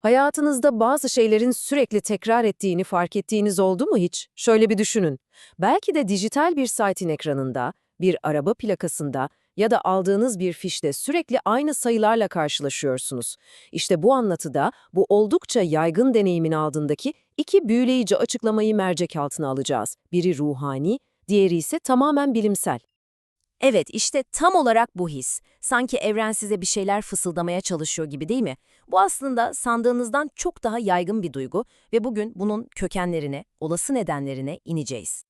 Hayatınızda bazı şeylerin sürekli tekrar ettiğini fark ettiğiniz oldu mu hiç? Şöyle bir düşünün. Belki de dijital bir sitein ekranında, bir araba plakasında ya da aldığınız bir fişte sürekli aynı sayılarla karşılaşıyorsunuz. İşte bu anlatıda bu oldukça yaygın deneyimin altındaki iki büyüleyici açıklamayı mercek altına alacağız. Biri ruhani, diğeri ise tamamen bilimsel. Evet, işte tam olarak bu his. Sanki evren size bir şeyler fısıldamaya çalışıyor gibi değil mi? Bu aslında sandığınızdan çok daha yaygın bir duygu ve bugün bunun kökenlerine, olası nedenlerine ineceğiz.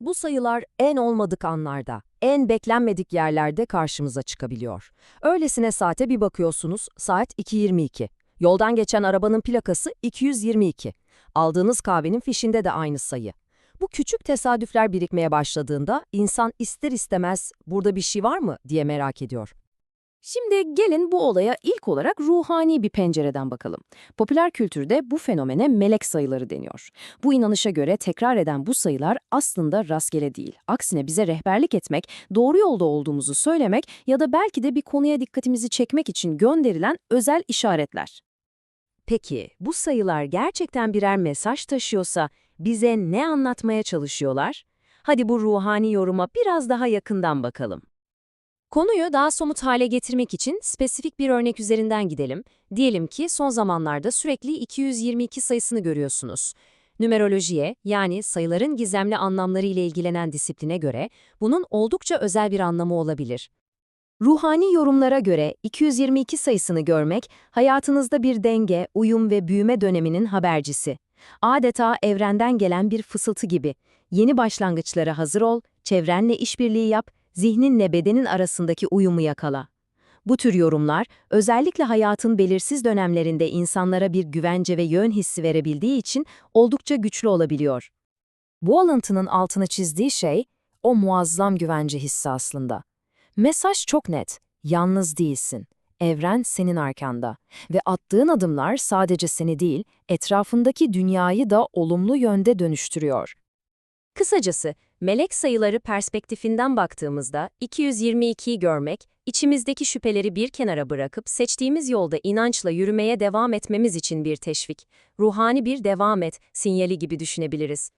Bu sayılar en olmadık anlarda, en beklenmedik yerlerde karşımıza çıkabiliyor. Öylesine saate bir bakıyorsunuz, saat 2.22. Yoldan geçen arabanın plakası 222. Aldığınız kahvenin fişinde de aynı sayı. Bu küçük tesadüfler birikmeye başladığında insan ister istemez burada bir şey var mı diye merak ediyor. Şimdi gelin bu olaya ilk olarak ruhani bir pencereden bakalım. Popüler kültürde bu fenomene melek sayıları deniyor. Bu inanışa göre tekrar eden bu sayılar aslında rastgele değil. Aksine bize rehberlik etmek, doğru yolda olduğumuzu söylemek ya da belki de bir konuya dikkatimizi çekmek için gönderilen özel işaretler. Peki bu sayılar gerçekten birer mesaj taşıyorsa bize ne anlatmaya çalışıyorlar? Hadi bu ruhani yoruma biraz daha yakından bakalım. Konuyu daha somut hale getirmek için spesifik bir örnek üzerinden gidelim. Diyelim ki son zamanlarda sürekli 222 sayısını görüyorsunuz. Numerolojiye yani sayıların gizemli anlamları ile ilgilenen disipline göre bunun oldukça özel bir anlamı olabilir. Ruhani yorumlara göre 222 sayısını görmek hayatınızda bir denge, uyum ve büyüme döneminin habercisi. Adeta evrenden gelen bir fısıltı gibi. Yeni başlangıçlara hazır ol, çevrenle işbirliği yap, zihninle bedenin arasındaki uyumu yakala. Bu tür yorumlar, özellikle hayatın belirsiz dönemlerinde insanlara bir güvence ve yön hissi verebildiği için oldukça güçlü olabiliyor. Bu alıntının altını çizdiği şey, o muazzam güvence hissi aslında. Mesaj çok net, yalnız değilsin. Evren senin arkanda ve attığın adımlar sadece seni değil, etrafındaki dünyayı da olumlu yönde dönüştürüyor. Kısacası, melek sayıları perspektifinden baktığımızda 222'yi görmek, içimizdeki şüpheleri bir kenara bırakıp seçtiğimiz yolda inançla yürümeye devam etmemiz için bir teşvik, ruhani bir devam et sinyali gibi düşünebiliriz.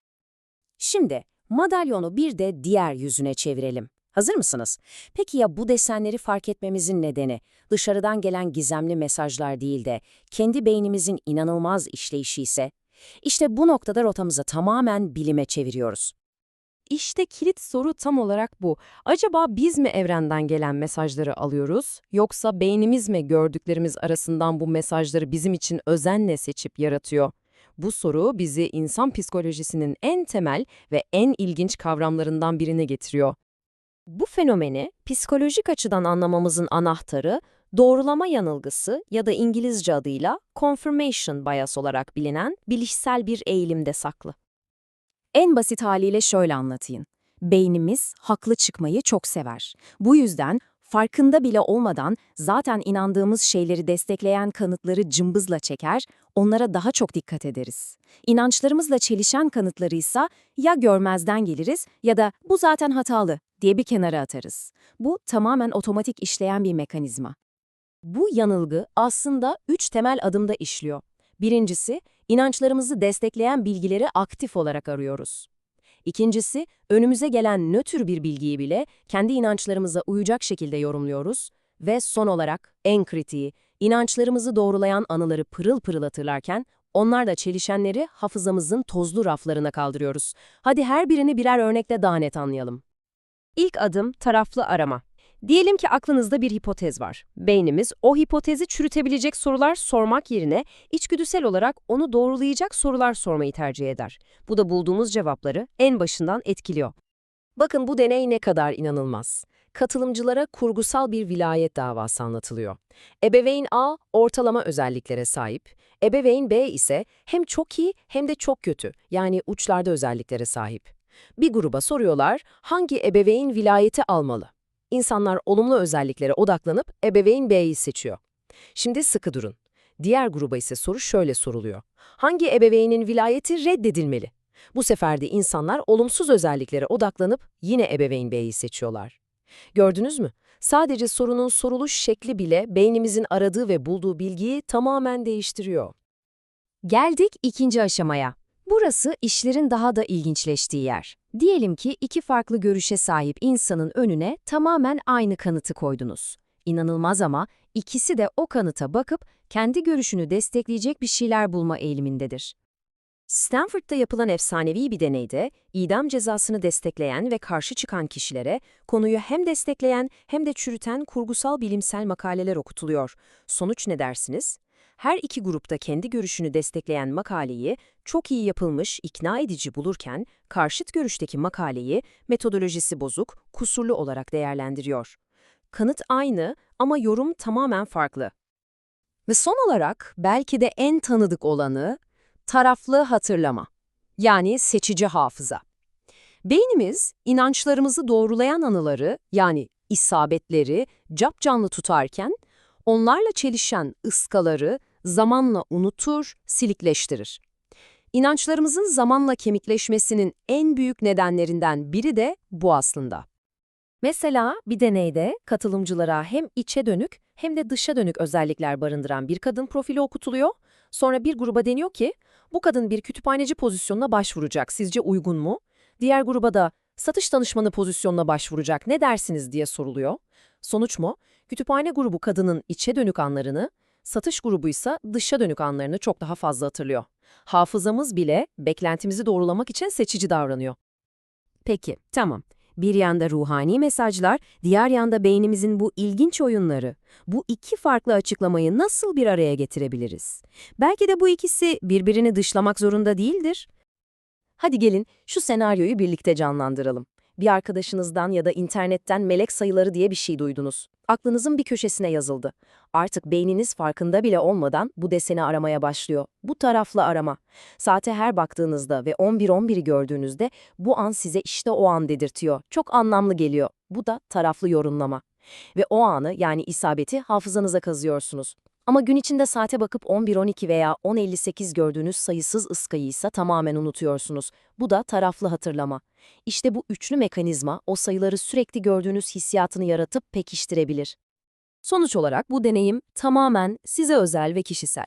Şimdi, madalyonu bir de diğer yüzüne çevirelim. Hazır mısınız? Peki ya bu desenleri fark etmemizin nedeni dışarıdan gelen gizemli mesajlar değil de kendi beynimizin inanılmaz işleyişi ise? İşte bu noktada rotamızı tamamen bilime çeviriyoruz. İşte kilit soru tam olarak bu. Acaba biz mi evrenden gelen mesajları alıyoruz, yoksa beynimiz mi gördüklerimiz arasından bu mesajları bizim için özenle seçip yaratıyor? Bu soru bizi insan psikolojisinin en temel ve en ilginç kavramlarından birine getiriyor. Bu fenomeni psikolojik açıdan anlamamızın anahtarı doğrulama yanılgısı ya da İngilizce adıyla confirmation bias olarak bilinen bilişsel bir eğilimde saklı. En basit haliyle şöyle anlatayım. Beynimiz haklı çıkmayı çok sever. Bu yüzden farkında bile olmadan zaten inandığımız şeyleri destekleyen kanıtları cımbızla çeker, onlara daha çok dikkat ederiz. İnançlarımızla çelişen kanıtları ise ya görmezden geliriz ya da bu zaten hatalı diye bir kenara atarız. Bu tamamen otomatik işleyen bir mekanizma. Bu yanılgı aslında üç temel adımda işliyor. Birincisi, inançlarımızı destekleyen bilgileri aktif olarak arıyoruz. İkincisi, önümüze gelen nötr bir bilgiyi bile kendi inançlarımıza uyacak şekilde yorumluyoruz. Ve son olarak, en kritiği, inançlarımızı doğrulayan anıları pırıl pırıl hatırlarken, onlar da çelişenleri hafızamızın tozlu raflarına kaldırıyoruz. Hadi her birini birer örnekle daha net anlayalım. İlk adım taraflı arama. Diyelim ki aklınızda bir hipotez var. Beynimiz o hipotezi çürütebilecek sorular sormak yerine içgüdüsel olarak onu doğrulayacak sorular sormayı tercih eder. Bu da bulduğumuz cevapları en başından etkiliyor. Bakın bu deney ne kadar inanılmaz. Katılımcılara kurgusal bir vilayet davası anlatılıyor. Ebeveyn A ortalama özelliklere sahip, ebeveyn B ise hem çok iyi hem de çok kötü yani uçlarda özelliklere sahip. Bir gruba soruyorlar hangi ebeveyn vilayeti almalı? İnsanlar olumlu özelliklere odaklanıp ebeveyn B'yi seçiyor. Şimdi sıkı durun. Diğer gruba ise soru şöyle soruluyor. Hangi ebeveynin vilayeti reddedilmeli? Bu sefer de insanlar olumsuz özelliklere odaklanıp yine ebeveyn B'yi seçiyorlar. Gördünüz mü? Sadece sorunun soruluş şekli bile beynimizin aradığı ve bulduğu bilgiyi tamamen değiştiriyor. Geldik ikinci aşamaya. Burası işlerin daha da ilginçleştiği yer. Diyelim ki iki farklı görüşe sahip insanın önüne tamamen aynı kanıtı koydunuz. İnanılmaz ama ikisi de o kanıta bakıp kendi görüşünü destekleyecek bir şeyler bulma eğilimindedir. Stanford'da yapılan efsanevi bir deneyde idam cezasını destekleyen ve karşı çıkan kişilere konuyu hem destekleyen hem de çürüten kurgusal bilimsel makaleler okutuluyor. Sonuç ne dersiniz? Her iki grupta kendi görüşünü destekleyen makaleyi çok iyi yapılmış, ikna edici bulurken, karşıt görüşteki makaleyi metodolojisi bozuk, kusurlu olarak değerlendiriyor. Kanıt aynı ama yorum tamamen farklı. Ve son olarak belki de en tanıdık olanı taraflı hatırlama. Yani seçici hafıza. Beynimiz inançlarımızı doğrulayan anıları yani isabetleri capcanlı tutarken onlarla çelişen ıskaları zamanla unutur, silikleştirir. İnançlarımızın zamanla kemikleşmesinin en büyük nedenlerinden biri de bu aslında. Mesela bir deneyde katılımcılara hem içe dönük hem de dışa dönük özellikler barındıran bir kadın profili okutuluyor. Sonra bir gruba deniyor ki bu kadın bir kütüphaneci pozisyonuna başvuracak. Sizce uygun mu? Diğer gruba da satış danışmanı pozisyonuna başvuracak. Ne dersiniz diye soruluyor. Sonuç mu? Kütüphane grubu kadının içe dönük anlarını, satış grubu ise dışa dönük anlarını çok daha fazla hatırlıyor. Hafızamız bile beklentimizi doğrulamak için seçici davranıyor. Peki, tamam. Bir yanda ruhani mesajlar, diğer yanda beynimizin bu ilginç oyunları. Bu iki farklı açıklamayı nasıl bir araya getirebiliriz? Belki de bu ikisi birbirini dışlamak zorunda değildir. Hadi gelin şu senaryoyu birlikte canlandıralım. Bir arkadaşınızdan ya da internetten melek sayıları diye bir şey duydunuz. Aklınızın bir köşesine yazıldı. Artık beyniniz farkında bile olmadan bu deseni aramaya başlıyor. Bu taraflı arama. Saate her baktığınızda ve 11-11'i gördüğünüzde bu an size işte o an dedirtiyor. Çok anlamlı geliyor. Bu da taraflı yorumlama. Ve o anı yani isabeti hafızanıza kazıyorsunuz. Ama gün içinde saate bakıp 11-12 veya 10-58 gördüğünüz sayısız ıskayı ise tamamen unutuyorsunuz. Bu da taraflı hatırlama. İşte bu üçlü mekanizma o sayıları sürekli gördüğünüz hissiyatını yaratıp pekiştirebilir. Sonuç olarak bu deneyim tamamen size özel ve kişisel.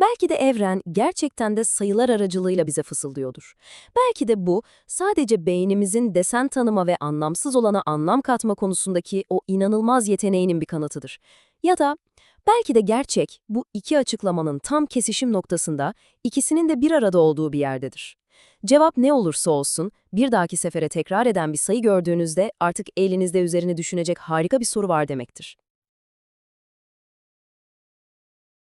Belki de evren gerçekten de sayılar aracılığıyla bize fısıldıyordur. Belki de bu sadece beynimizin desen tanıma ve anlamsız olana anlam katma konusundaki o inanılmaz yeteneğinin bir kanıtıdır. Ya da belki de gerçek bu iki açıklamanın tam kesişim noktasında ikisinin de bir arada olduğu bir yerdedir. Cevap ne olursa olsun, bir dahaki sefere tekrar eden bir sayı gördüğünüzde artık elinizde üzerine düşünecek harika bir soru var demektir.